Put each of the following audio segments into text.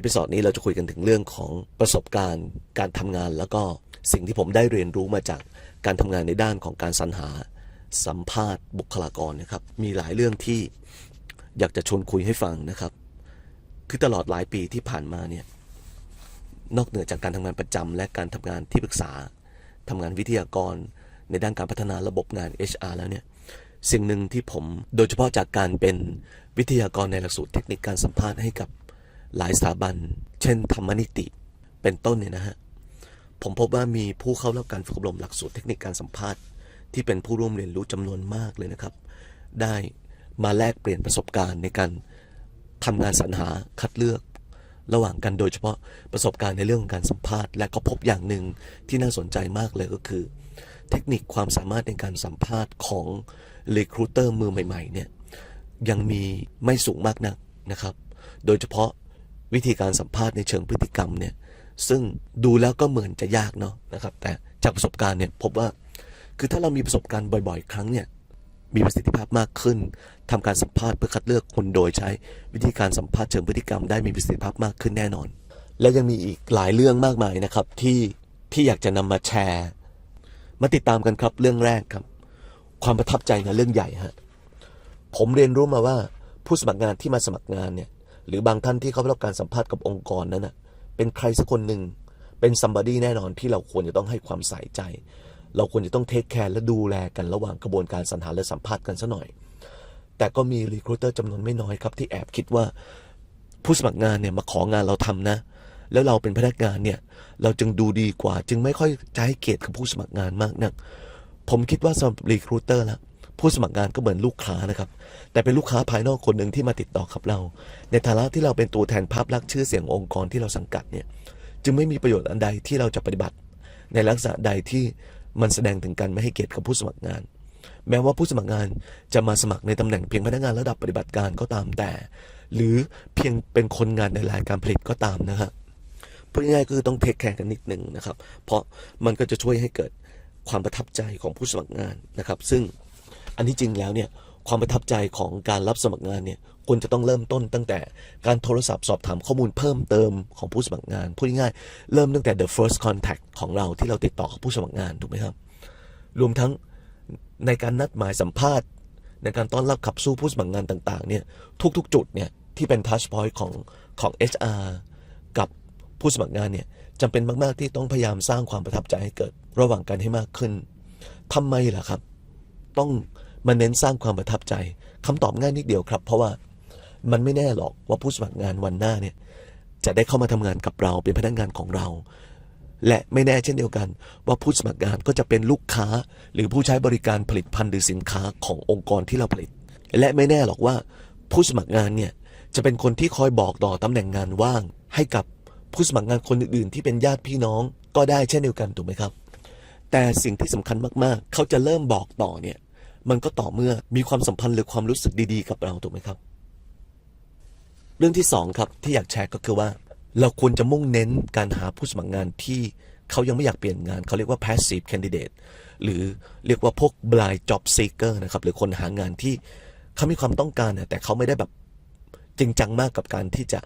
เอพิโซดนี้เราจะคุยกันถึงเรื่องของประสบการณ์การทำงาน แล้วก็สิ่งที่ผมได้เรียนรู้มาจากการทำงานในด้านของการสรรหาสัมภาษณ์บุคลากรนะครับ มีหลายเรื่องที่อยากจะชวนคุยให้ฟังนะครับ คือตลอดหลายปีที่ผ่านมาเนี่ยนอกเหนือจากการทำงานประจำและการทำงานที่ปรึกษาทำงานวิทยากร ในด้านการพัฒนาระบบงาน HR แล้วเนี่ยสิ่งหนึ่งที่ผมโดยเฉพาะจากการเป็นวิทยากรในหลักสูตรเทคนิคการสัมภาษณ์ให้กับ หลายสถาบัน เช่น ธรรมนิติ เป็นต้นเนี่ยนะฮะ ผมพบว่ามีผู้เข้ารับการฝึกอบรมหลักสูตรเทคนิคการสัมภาษณ์ ที่เป็นผู้ร่วมเรียนรู้จำนวนมากเลยนะครับ ได้มาแลกเปลี่ยนประสบการณ์ในการทำงานสรรหาคัดเลือก ระหว่างกันโดยเฉพาะประสบการณ์ในเรื่องของการสัมภาษณ์ และก็พบอย่างหนึ่งที่น่าสนใจมากเลยก็คือ เทคนิคความสามารถในการสัมภาษณ์ของ Recruiter มือใหม่ๆเนี่ยยังมีไม่สูงมากนักนะครับ โดยเฉพาะ วิธีการสัมภาษณ์ในเชิงพฤติกรรมเนี่ยซึ่งดูแล้วก็เหมือนจะยากเนาะนะครับ แต่จากประสบการณ์เนี่ยพบว่า คือถ้าเรามีประสบการณ์บ่อย ๆ ครั้งเนี่ยมีประสิทธิภาพมากขึ้นทำการสัมภาษณ์เพื่อคัดเลือกคนโดยใช้ วิธีการสัมภาษณ์เชิงพฤติกรรมได้มีประสิทธิภาพมากขึ้นแน่นอน และยังมีอีกหลายเรื่องมากมายนะครับที่ที่อยากจะนำมาแชร์ มาติดตามกันครับเรื่องแรกครับ ความประทับใจนะเรื่องใหญ่ฮะผมเรียนรู้มาว่าผู้สมัครงานที่มาสมัครงานเนี่ย หรือบางท่านที่เขารับการสัมภาษณ์กับองค์กรนั้นนะเป็นใครสักคนหนึ่งเป็นซัมบ o ดี้แน่นอนที่เราควรจะต้องให้ความใส่ใจ เราควรจะต้องเทคแคร์และดูแลกันระหว่างกระบวนการสรรหาและสัมภาษณ์กันซะหน่อย แต่ก็มีรีครูเตอร์จำนวนไม่น้อยครับที่แอบคิดว่าผู้สมัครงานเนี่ยมาของานเราทำนะ แล้วเราเป็นพนักงานเนี่ยเราจึงดูดีกว่า จึงไม่ค่อยจะให้เกียรติกับผู้สมัครงานมากนัก ผมคิดว่าสำหรับรีครูเตอร์ละ ผู้สมัครงานก็เหมือนลูกค้านะครับ แต่เป็นลูกค้าภายนอกคนหนึ่งที่มาติดต่อกับเรา ในฐานะที่เราเป็นตัวแทนภาพลักษณ์ชื่อเสียงองค์กรที่เราสังกัดเนี่ยจึงไม่มีประโยชน์อันใดที่เราจะปฏิบัติ ในลักษณะใดที่มันแสดงถึงการไม่ให้เกียรติกับผู้สมัครงาน แม้ว่าผู้สมัครงานจะมาสมัครในตำแหน่งเพียงพนักงานระดับปฏิบัติการก็ตามแต่ หรือเพียงเป็นคนงานในรายการผลิตก็ตามนะฮะพูดง่ายๆคือต้องเทคแคร์กันนิดหนึ่งนะครับ เพราะมันก็จะช่วยให้เกิดความประทับใจของผู้สมัครงานนะครับ ซึ่ง อันที่จริงแล้วเนี่ยความประทับใจของการรับสมัครงานเนี่ยควรจะต้องเริ่มต้นตั้งแต่การโทรศัพท์สอบถามข้อมูลเพิ่มเติมของผู้สมัครงานพูดง่ายๆเริ่มตั้งแต่ the first contact ของเราที่เราติดต่อกับผู้สมัครงานถูกไหมครับ รวมทั้งในการนัดหมายสัมภาษณ์ ในการต้อนรับขับสู้ผู้สมัครงานต่างๆเนี่ยทุกๆ จุดเนี่ยที่เป็น touch point ของของ HR กับผู้สมัครงานเนี่ยจำเป็นมาก ๆ ที่ต้องพยายามสร้างความประทับใจให้เกิดระหว่างกันให้มากขึ้นทำไมล่ะครับ ต้องมาเน้นสร้างความประทับใจคำตอบง่ายนิดเดียวครับ เพราะว่ามันไม่แน่หรอกว่าผู้สมัครงานวันหน้าเนี่ยจะได้เข้ามาทำงานกับเราเป็นพนักงานของเรา และไม่แน่เช่นเดียวกัน ว่าผู้สมัครงานก็จะเป็นลูกค้า หรือผู้ใช้บริการผลิตภัณฑ์หรือสินค้าขององค์กรที่เราผลิต และไม่แน่หรอกว่าผู้สมัครงานเนี่ยจะเป็นคนที่คอยบอกต่อตำแหน่งงานว่าง ให้กับผู้สมัครงานคนอื่นๆ ที่เป็นญาติพี่น้องก็ได้เช่นเดียวกันถูกไหมครับ แต่สิ่งที่สำคัญมากๆ เขาจะเริ่มบอกต่อเนี่ย มันก็ต่อเมื่อมีความสัมพันธ์หรือความรู้สึกดีๆ กับเราถูกไหมครับ เรื่องที่สองครับที่อยากแชร์ก็คือว่า เราควรจะมุ่งเน้นการหาผู้สมัครงานที่เขายังไม่อยากเปลี่ยนงาน เขาเรียกว่า passive candidate หรือเรียกว่าพวก blind job seeker นะครับหรือคนหางานที่เขามีความต้องการแต่เขาไม่ได้แบบจริงจังมากกับการที่จะ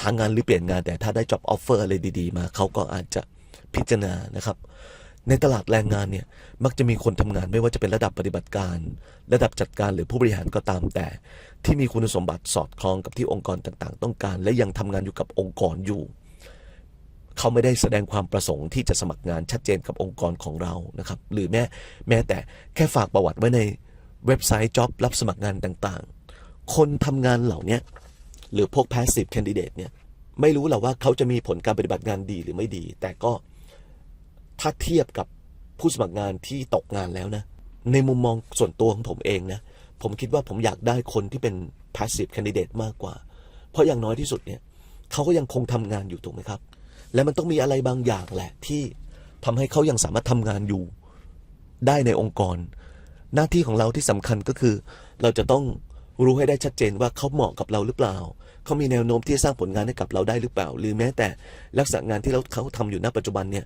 หางานหรือเปลี่ยนงาน แต่ถ้าได้ job offer อะไรดี ๆ มา เขาก็อาจจะพิจารณานะครับ ในตลาดแรงงานเนี่ยมักจะมีคนทำงานไม่ว่าจะเป็นระดับปฏิบัติการ ระดับจัดการหรือผู้บริหารก็ตามแต่ ที่มีคุณสมบัติสอดคล้องกับที่องค์กรต่างๆ ต้องการ และยังทำงานอยู่กับองค์กรอยู่ เขาไม่ได้แสดงความประสงค์ที่จะสมัครงานชัดเจนกับองค์กรของเรานะครับ หรือแม้แม้แต่แค่ฝากประวัติไว้ในเว็บไซต์จ็อบรับสมัครงานต่างๆ คนทำงานเหล่านี้หรือพวก passive candidate เนี่ยไม่รู้หรอกว่าเขาจะมีผลการปฏิบัติงานดีหรือไม่ดี แต่ก็ ถ้าเทียบกับผู้สมัครงานที่ตกงานแล้วนะ ในมุมมองส่วนตัวของผมเองนะ ผมคิดว่าผมอยากได้คนที่เป็น passive candidate มากกว่า เพราะอย่างน้อยที่สุดเนี่ยเขาก็ยังคงทำงานอยู่ถูกไหมครับ และมันต้องมีอะไรบางอย่างแหละที่ทำให้เขายังสามารถทำงานอยู่ ได้ในองค์กร หน้าที่ของเราที่สำคัญก็คือ เราจะต้องรู้ให้ได้ชัดเจนว่าเขาเหมาะกับเราหรือเปล่า เขามีแนวโน้มที่จะสร้างผลงานให้กับเราได้หรือเปล่า หรือแม้แต่ลักษณะงานที่เราเขาทำอยู่ณปัจจุบันเนี่ย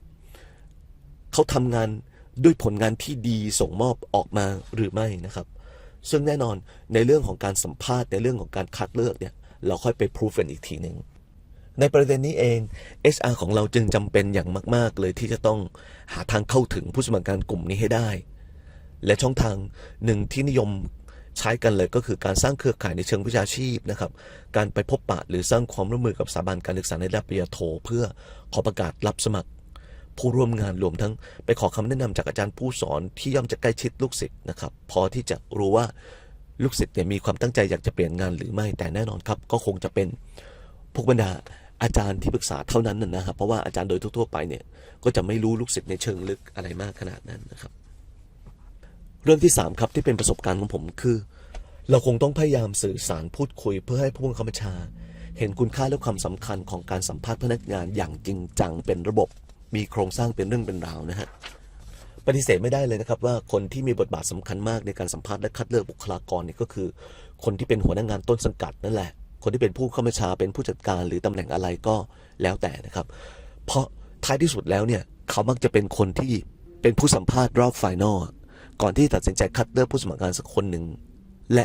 เขาทำงานด้วยผลงานที่ดีส่งมอบออกมาหรือไม่นะครับ ซึ่งแน่นอนในเรื่องของการสัมภาษณ์ในเรื่องของการคัดเลือกเนี่ยเราค่อยไปพิสูจกันอีกทีหนึ่งในประเด็นนี้เอง HR ของเราจึงจำเป็นอย่างมาก ๆ เลยที่จะต้องหาทางเข้าถึงผู้สมัครงานกลุ่มนี้ให้ได้ และช่องทางหนึ่งที่นิยมใช้กันเลยก็คือการสร้างเครือข่ายในเชิงวิชาชีพนะครับ การไปพบปะหรือสร้างความร่วมมือกับสถาบันการศึกษาในระดับปริญญาโท เพื่อขอประกาศรับสมัคร ผู้ร่วมงานรวมทั้งไปขอคำแนะนำจากอาจารย์ผู้สอนที่ย่อมจะใกล้ชิดลูกศิษย์นะครับ พอที่จะรู้ว่าลูกศิษย์เนี่ยมีความตั้งใจอยากจะเปลี่ยนงานหรือไม่แต่แน่นอนครับ ก็คงจะเป็นพวกบรรดาอาจารย์ที่ปรึกษาเท่านั้นนะครับเพราะว่าอาจารย์โดยทั่วๆไปเนี่ยก็จะไม่รู้ลูกศิษย์ในเชิงลึกอะไรมากขนาดนั้นนะครับ เรื่องที่สามครับที่เป็นประสบการณ์ของผมคือ เราคงต้องพยายามสื่อสารพูดคุย เพื่อให้ผู้บังคับบัญชา เห็นคุณค่าและความสำคัญของการสัมภาษณ์พนักงานอย่างจริงจังเป็นระบบ มีโครงสร้างเป็นเรื่องเป็นราวนะฮะปฏิเสธไม่ได้เลยนะครับว่าคนที่มีบทบาทสำคัญมากในการสัมภาษณ์และคัดเลือกบุคลากรเนี่ยก็คือ คนที่เป็นหัวหน้างานต้นสังกัดนั่นแหละ คนที่เป็นผู้เข้าบัญชาเป็นผู้จัดการหรือตำแหน่งอะไรก็แล้วแต่นะครับ เพราะท้ายที่สุดแล้วเนี่ยเขามักจะเป็นคนที่เป็นผู้สัมภาษณ์รอบไฟนอลก่อนที่ตัดสินใจคัดเลือกผู้สมัครงานสักคนหนึ่งและ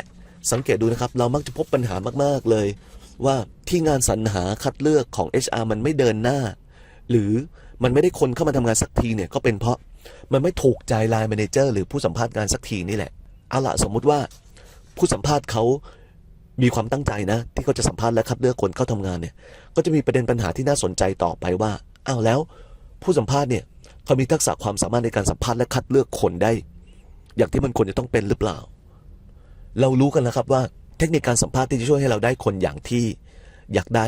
สังเกตดูนะครับ เรามักจะพบปัญหามาก ๆ เลย ว่าที่งานสรรหาคัดเลือกของ HR มันไม่เดินหน้า หรือ มันไม่ได้คนเข้ามาทำงานสักทีเนี่ยก็เป็นเพราะมันไม่ถูกใจไลน์แมเนเจอร์หรือผู้สัมภาษณ์งานสักทีนี่แหละเอาละสมมุติว่าผู้สัมภาษณ์เขามีความตั้งใจนะ ที่เขาจะสัมภาษณ์และคัดเลือกคนเข้าทำงานเนี่ยก็จะมีประเด็นปัญหาที่น่าสนใจต่อไปว่าอ้าวแล้ว ผู้สัมภาษณ์เนี่ยเขามีทักษะความสามารถในการสัมภาษณ์และคัดเลือกคนได้ อย่างที่มันควรจะต้องเป็นหรือเปล่า เรารู้กันนะครับว่า เทคนิคการสัมภาษณ์ที่จะช่วยให้เราได้คนอย่างที่อยากได้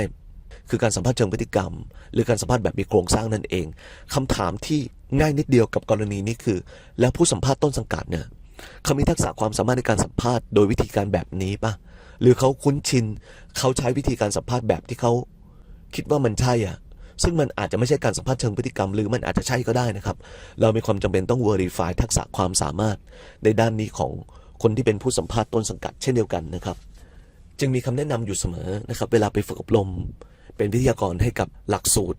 คือการสัมภาษณ์เชิงพฤติกรรม หรือการสัมภาษณ์แบบมีโครงสร้างนั่นเองคำถามที่ง่ายนิดเดียวกับกรณีนี้คือ แล้วผู้สัมภาษณ์ต้นสังกัดเนี่ยเขามีทักษะความสามารถในการสัมภาษณ์โดยวิธีการแบบนี้ปะหรือเขาคุ้นชินเขาใช้วิธีการสัมภาษณ์แบบที่เขาคิดว่ามันใช่อะซึ่งมันอาจจะไม่ใช่การสัมภาษณ์เชิงพฤติกรรมหรือมันอาจจะใช่ก็ได้นะครับ เรามีความจำเป็นต้อง verify ทักษะความสามารถ ในด้านนี้ของคนที่เป็นผู้สัมภาษณ์ต้นสังกัดเช่นเดียวกันนะครับ จึงมีคำแนะนำอยู่เสมอนะครับ เวลาไปฝึกอบรม เป็นวิทยากรให้กับหลักสูตร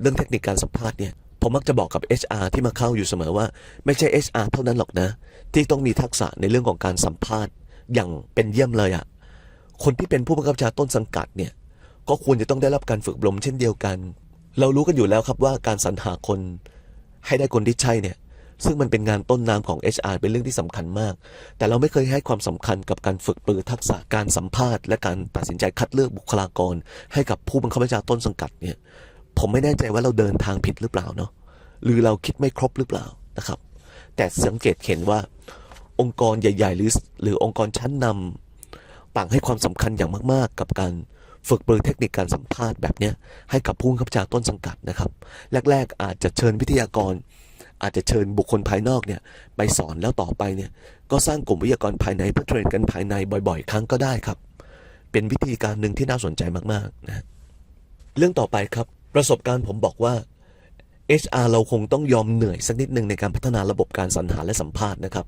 เรื่องเทคนิคการสัมภาษณ์เนี่ยผมมักจะบอกกับ HR ที่มาเข้าอยู่เสมอว่า ไม่ใช่ HR เท่านั้นหรอกนะ ที่ต้องมีทักษะในเรื่องของการสัมภาษณ์อย่างเป็นเยี่ยมเลยอะคนที่เป็นผู้บังคับบัญชาต้นสังกัดเนี่ยก็ควรจะต้องได้รับการฝึกอบรมเช่นเดียวกัน เรารู้กันอยู่แล้วครับว่าการสรรหาคนให้ได้คนที่ใช่เนี่ย ซึ่งมันเป็นงานต้นน้ำของ HR เป็นเรื่องที่สำคัญมาก แต่เราไม่เคยให้ความสำคัญกับการฝึกปรือทักษะการสัมภาษณ์ และการตัดสินใจคัดเลือกบุคลากร ให้กับผู้บังคับบัญชาต้นสังกัดเนี่ย ผมไม่แน่ใจว่าเราเดินทางผิดหรือเปล่าเนาะ หรือเราคิดไม่ครบหรือเปล่านะครับ แต่สังเกตเห็นว่าองค์กรใหญ่ ๆ หรือหรือองค์กรชั้นนำต่างให้ความสำคัญอย่างมาก ๆ กับการฝึกปรือเทคนิคการสัมภาษณ์แบบเนี้ยให้กับผู้บังคับบัญชาต้นสังกัดนะครับ แรก ๆ อาจจะเชิญวิทยากร อาจจะเชิญบุคคลภายนอกเนี่ยไปสอนแล้วต่อไปเนี่ยก็สร้างกลุ่มวิทยากรภายในเพื่อเทรนกันภายในบ่อย ๆ ครั้งก็ได้ครับ เป็นวิธีการหนึ่งที่น่าสนใจมากๆนะเรื่องต่อไปครับประสบการณ์ผมบอกว่า HR เราคงต้องยอมเหนื่อยสักนิดหนึ่งในการพัฒนาระบบการสรรหาและสัมภาษณ์นะครับ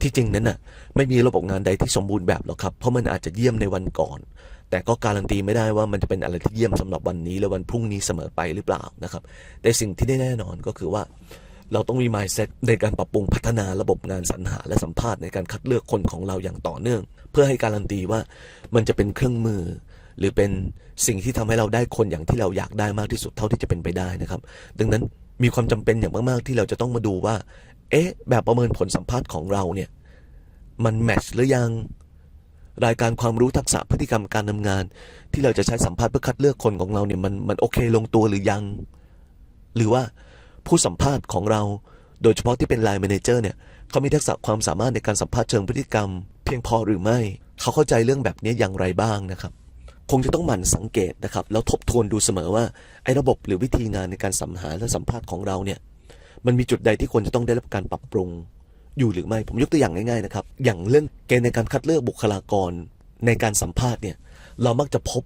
ที่จริงนั้นน่ะไม่มีระบบงานใดที่สมบูรณ์แบบหรอกครับ เพราะมันอาจจะเยี่ยมในวันก่อน แต่ก็การันตีไม่ได้ว่ามันจะเป็นอะไรที่เยี่ยมสำหรับวันนี้และวันพรุ่งนี้เสมอไปหรือเปล่านะครับ แต่สิ่งที่ได้แน่นอนก็คือว่า เราต้องมี mindset ในการปรับปรุงพัฒนาระบบงานสรรหาและสัมภาษณ์ในการคัดเลือกคนของเราอย่างต่อเนื่อง เพื่อให้การันตีว่ามันจะเป็นเครื่องมือ หรือเป็นสิ่งที่ทำให้เราได้คนอย่างที่เราอยากได้มากที่สุดเท่าที่จะเป็นไปได้นะครับ ดังนั้นมีความจำเป็นอย่างมาก ๆ ที่เราจะต้องมาดูว่า เอ๊ะ แบบประเมินผลสัมภาษณ์ของเราเนี่ย มันแมทช์หรือยัง รายการความรู้ทักษะพฤติกรรมการทำงาน ที่เราจะใช้สัมภาษณ์เพื่อคัดเลือกคนของเราเนี่ยมันมันโอเคลงตัวหรือยัง หรือว่า ผู้สัมภาษณ์ของเรา โดยเฉพาะที่เป็นไลน์แมเนเจอร์เนี่ยเขามีทักษะความสามารถในการสัมภาษณ์เชิงพฤติกรรม เพียงพอหรือไม่ เขาเข้าใจเรื่องแบบนี้อย่างไรบ้างนะครับ คงจะต้องหมั่นสังเกตนะครับแล้วทบทวนดูเสมอว่าไอ้ระบบหรือวิธีงานในการสัมหาและสัมภาษณ์ของเราเนี่ยมันมีจุดใดที่ควรจะต้องได้รับการปรับปรุงอยู่หรือไม่ ผมยกตัวอย่างง่ายๆนะครับ อย่างเรื่องเกณฑ์ในการคัดเลือกบุคลากรในการสัมภาษณ์เนี่ยเรามักจะพบ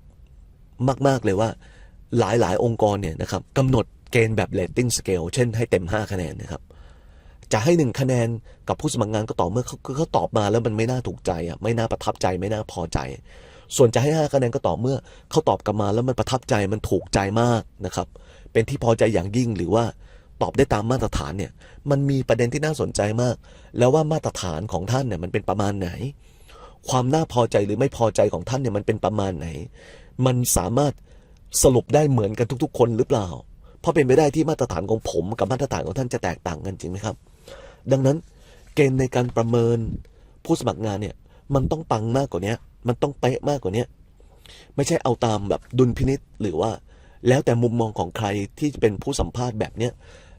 มากๆเลยว่า หลายๆ องค์กรเนี่ยนะครับกำหนด เกณฑ์แบบ rating scale เช่นให้เต็ม 5 คะแนนนะครับ จะให้หนึ่งคะแนนกับผู้สมัครงานก็ต่อเมื่อเขาเขาตอบมาแล้วมันไม่น่าถูกใจอะไม่น่าประทับใจไม่น่าพอใจ ส่วนจะให้ 5 คะแนนก็ต่อเมื่อเขาตอบกลับมาแล้วมันประทับใจมันถูกใจมากนะครับ เป็นที่พอใจอย่างยิ่งหรือว่าตอบได้ตามมาตรฐานเนี่ยมันมีประเด็นที่น่าสนใจมาก แล้วว่ามาตรฐานของท่านเนี่ยมันเป็นประมาณไหน ความน่าพอใจหรือไม่พอใจของท่านเนี่ยมันเป็นประมาณไหน มันสามารถสรุปได้เหมือนกันทุก ๆ คนหรือเปล่า เพราะเป็นไปได้ที่มาตรฐานของผมกับมาตรฐานของท่านจะแตกต่างกันจริงไหมครับ ดังนั้นเกณฑ์ในการประเมินผู้สมัครงานเนี่ยมันต้องปังมากกว่านี้มันต้องเป๊ะมากกว่านี้ไม่ใช่เอาตามแบบดุลพินิษหรือว่า แล้วแต่มุมมองของใครที่เป็นผู้สัมภาษณ์แบบเนี้ย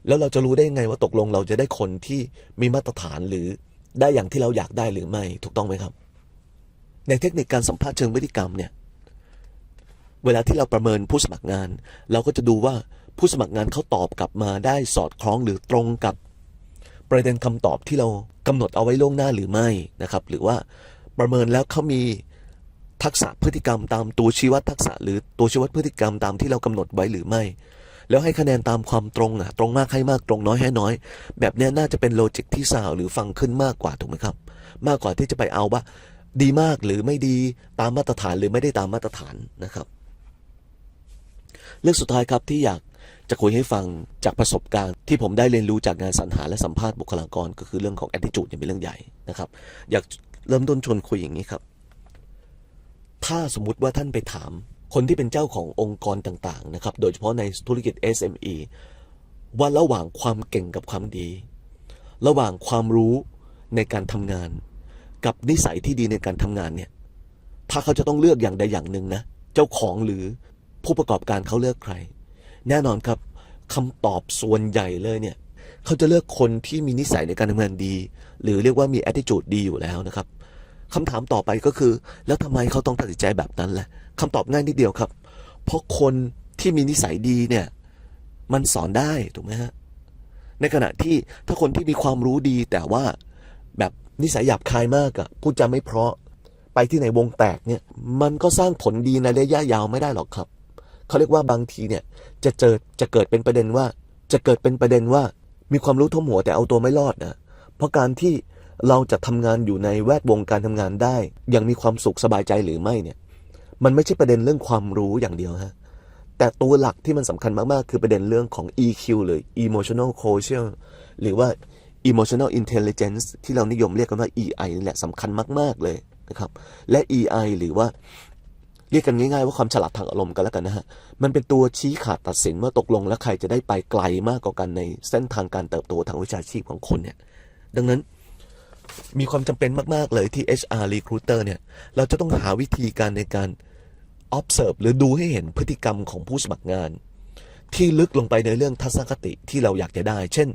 แล้วเราจะรู้ได้ยังไงว่าตกลงเราจะได้คนที่มีมาตรฐานหรือได้อย่างที่เราอยากได้หรือไม่ถูกต้องไหมครับ ในเทคนิคการสัมภาษณ์เชิงพฤติกรรมเนี่ยเวลาที่เราประเมินผู้สมัครงาน เราก็จะดูว่า ผู้สมัครงานเขาตอบกลับมาได้สอดคล้องหรือตรงกับประเด็นคำตอบที่เรากำหนดเอาไว้ล่วงหน้าหรือไม่นะครับ หรือว่าประเมินแล้วเขามีทักษะพฤติกรรมตามตัวชี้วัดทักษะ หรือตัวชี้วัดพฤติกรรมตามที่เรากำหนดไว้หรือไม่ แล้วให้คะแนนตามความตรงอะตรงมากให้มากตรงน้อยให้น้อย แบบนี้น่าจะเป็นโลจิกที่สาวหรือฟังขึ้นมากกว่าถูกไหมครับ มากกว่าที่จะไปเอาว่าดีมากหรือไม่ดีตามมาตรฐานหรือไม่ได้ตามมาตรฐานนะครับ เรื่องสุดท้ายครับที่อยาก จะคุยให้ฟังจากประสบการณ์ ที่ผมได้เรียนรู้จากงานสรรหาและสัมภาษณ์บุคลากร ก็คือเรื่องของ attitude เนี่ยเป็นเรื่องใหญ่นะครับ อยากเริ่มต้นชวนคุยอย่างนี้ครับ ถ้าสมมุติว่าท่านไปถาม คนที่เป็นเจ้าขององค์กรต่างๆนะครับ โดยเฉพาะในธุรกิจ SME ว่าระหว่างความเก่งกับความดี ระหว่างความรู้ในการทำงาน กับนิสัยที่ดีในการทำงานเนี่ย ถ้าเขาจะต้องเลือกอย่างใดอย่างหนึ่งนะ เจ้าของหรือผู้ประกอบการเขาเลือกใคร แน่นอนครับคำตอบส่วนใหญ่เลยเนี่ยเขาจะเลือกคนที่มีนิสัยในการทำงานดี หรือเรียกว่ามี attitude ดีอยู่แล้วนะครับคำถามต่อไปก็คือ แล้วทำไมเขาต้องตัดสินใจแบบนั้นล่ะคำตอบง่ายนิดเดียวครับ เพราะคนที่มีนิสัยดีเนี่ยมันสอนได้ถูกไหมฮะในขณะที่ถ้าคนที่มีความรู้ดีแต่ว่าแบบนิสัยหยาบคายมากอะพูดจาไม่เพราะไปที่ไหนวงแตกเนี่ยมันก็สร้างผลดีในระยะยาวไม่ได้หรอกครับ เขาเรียกว่าบางทีเนี่ยจะเจอจะเกิดเป็นประเด็นว่า จะเกิดเป็นประเด็นว่า มีความรู้ท่วมหัวแต่เอาตัวไม่รอดนะเพราะการที่เราจะทำงานอยู่ในแวดวงการทำงานได้อย่างมีความสุขสบายใจหรือไม่เนี่ย มันไม่ใช่ประเด็นเรื่องความรู้อย่างเดียวฮะแต่ตัวหลักที่มันสำคัญมากๆ คือประเด็นเรื่องของ EQ หรือ emotional quotient หรือว่า emotional intelligence ที่เรานิยมเรียกกันว่า EI นี่แหละสำคัญมาก ๆ เลยนะครับ และ EI หรือว่า เรียกกันง่ายๆว่าความฉลาดทางอารมณ์กันแล้วกันนะฮะ มันเป็นตัวชี้ขาดตัดสินว่าตกลงแล้วใครจะได้ไปไกลมากกว่ากันในเส้นทางการเติบโตทางวิชาชีพของคนเนี่ย ดังนั้นมีความจำเป็นมากๆเลยที่ HR recruiter เนี่ย เราจะต้องหาวิธีการในการ observe หรือดูให้เห็นพฤติกรรมของผู้สมัครงาน ที่ลึกลงไปในเรื่องทัศนคติที่เราอยากจะได้ เช่น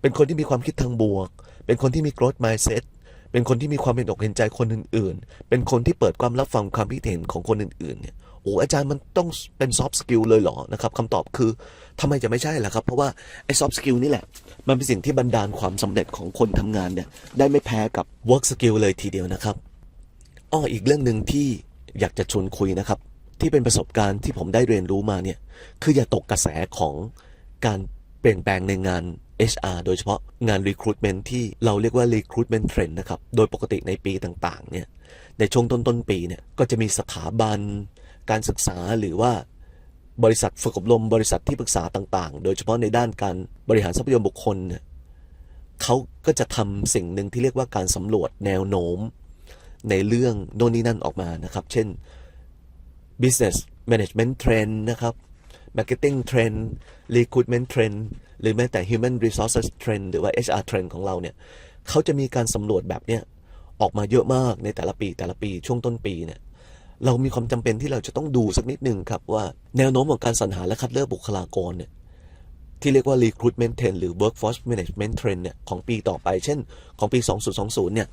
เป็นคนที่มีความคิดทางบวก เป็นคนที่มี growth mindset เป็นคนที่มีความเป็นอกเห็นใจคนอื่นๆ เป็นคนที่เปิดความรับฟังความคิดเห็นของคนอื่นๆ เนี่ยโอ้อาจารย์มันต้องเป็น soft skill เลยเหรอนะครับคำตอบคือทำไมจะไม่ใช่ล่ะครับ เพราะว่าไอ้ soft skill นี่แหละ มันเป็นสิ่งที่บันดาลความสำเร็จของคนทำงานเนี่ยได้ไม่แพ้กับ work skill เลยทีเดียวนะครับอ้ออีกเรื่องหนึ่งที่อยากจะชวนคุยนะครับ ที่เป็นประสบการณ์ที่ผมได้เรียนรู้มาเนี่ยคืออย่าตกกระแสของการเปลี่ยนแปลงในงาน HR โดยเฉพาะงาน recruitment ที่เราเรียกว่า recruitment trend นะครับ โดยปกติในปีต่างๆ เนี่ย ในช่วงต้นต้นๆปีเนี่ย ก็จะมีสถาบัน การศึกษาหรือว่าบริษัทฝึกอบรม บริษัทที่ปรึกษาต่าง ๆ โดยเฉพาะในด้านการบริหารทรัพยากรบุคคลเนี่ยเขาก็จะทำสิ่งหนึ่งที่เรียกว่าการสำรวจแนวโน้ม ในเรื่องโน่นนี่นั่นออกมานะครับ เช่น business management trend นะครับ marketing trend recruitment trend หรือแม้แต่ human resources trend หรือว่า HR trend ของเราเนี่ยเขาจะมีการสำรวจแบบเนี้ยออกมาเยอะมากในแต่ละปีแต่ละปีช่วงต้นปีเนี่ยเรามีความจำเป็นที่เราจะต้องดูสักนิดหนึ่งครับว่าแนวโน้มของการสรรหาและคัดเลือกบุคลากรเนี่ยที่เรียกว่า recruitment trend หรือ workforce management trend เนี่ยของปีต่อไป เช่น ของปี 2020 เนี่ย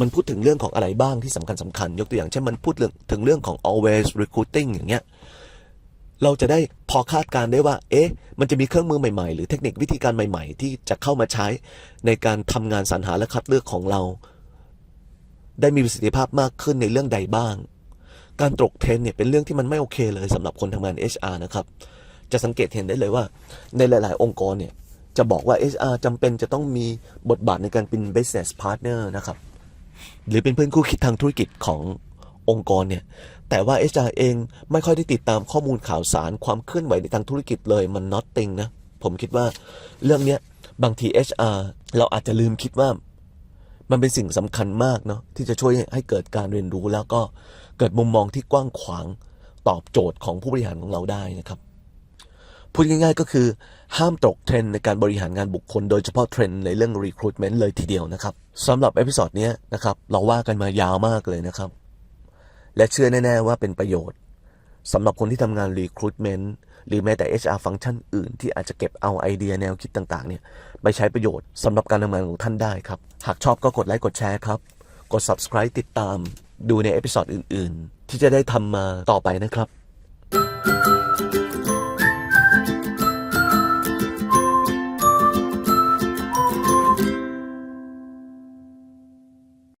มันพูดถึงเรื่องของอะไรบ้างที่สำคัญสำคัญ ยกตัวอย่างเช่นมันพูดถึงเรื่องของ always recruiting อย่างเงี้ย เราจะได้พอคาดการณ์ได้ว่า เอ๊ะ มันจะมีเครื่องมือใหม่ๆ หรือเทคนิควิธีการใหม่ๆ ที่จะเข้ามาใช้ ในการทำงานสรรหาและคัดเลือกของเรา ได้มีประสิทธิภาพมากขึ้นในเรื่องใดบ้าง การตกเทรนเนี่ยเป็นเรื่องที่มันไม่โอเคเลยสำหรับคนทำงาน HR นะครับ จะสังเกตเห็นได้เลยว่า ในหลาย ๆ องค์กรเนี่ยจะบอกว่า HR จำเป็นจะต้องมีบทบาทในการเป็น business partner นะครับ หรือเป็นเพื่อนคู่คิดทางธุรกิจของ องค์กรเนี่ยแต่ว่า HR เองไม่ค่อยได้ติดตามข้อมูลข่าวสารความเคลื่อนไหวในทางธุรกิจเลยมัน nothing นะ ผมคิดว่าเรื่องเนี้ยบางที HR เราอาจจะลืมคิดว่า มันเป็นสิ่งสำคัญมากเนาะที่จะช่วยให้เกิดการเรียนรู้แล้วก็เกิดมุมมองที่กว้างขวางตอบโจทย์ของผู้บริหารของเราได้นะครับพูดง่ายๆก็คือห้ามตกเทรนในการบริหารงานบุคคล โดยเฉพาะเทรนในเรื่อง recruitment เลยทีเดียวนะครับสำหรับเอพิ o d ดนี้ยนะครับเราว่ากันมายาวมากเลยนะครับ และเชื่อแน่ ๆ ว่าเป็นประโยชน์สำหรับคนที่ทำงาน recruitment หรือแม้แต่ HR ฟังก์ชันอื่น ที่อาจจะเก็บเอาไอเดียแนวคิดต่างๆเนี่ยไปใช้ประโยชน์สำหรับการทำงานของท่านได้ครับ หากชอบก็กดไลค์กดแชร์ครับ กด subscribe ติดตาม ดูในเอพิซอดอื่น ๆ ที่จะได้ทำมาต่อไปนะครับ